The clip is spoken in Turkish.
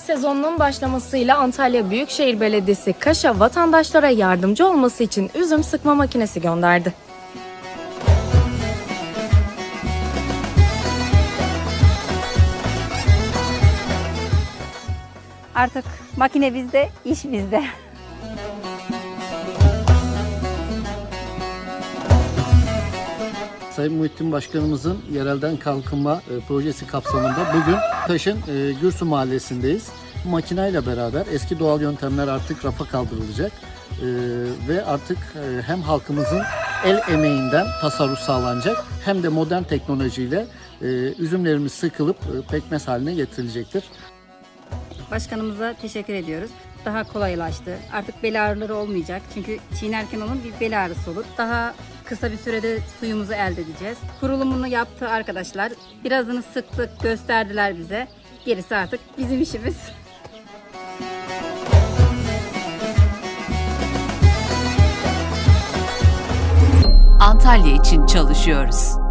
Yaz sezonunun başlamasıyla Antalya Büyükşehir Belediyesi Kaş'a vatandaşlara yardımcı olması için üzüm sıkma makinesi gönderdi. Artık makine bizde, iş bizde. Sayın Muhittin Başkanımızın yerelden kalkınma e, projesi kapsamında bugün Kaş'ın e, Gürsü Mahallesi'ndeyiz. Bu makineyle beraber eski doğal yöntemler artık rafa kaldırılacak E, ve artık hem halkımızın el emeğinden tasarruf sağlanacak hem de modern teknolojiyle üzümlerimiz sıkılıp pekmez haline getirilecektir. Başkanımıza teşekkür ediyoruz. Daha kolaylaştı. Artık bel ağrıları olmayacak. Çünkü çiğnerken onun bir bel ağrısı olur. Daha kısa bir sürede suyumuzu elde edeceğiz. Kurulumunu yaptı arkadaşlar. Birazını sıktık, gösterdiler bize. Gerisi artık bizim işimiz. Antalya için çalışıyoruz.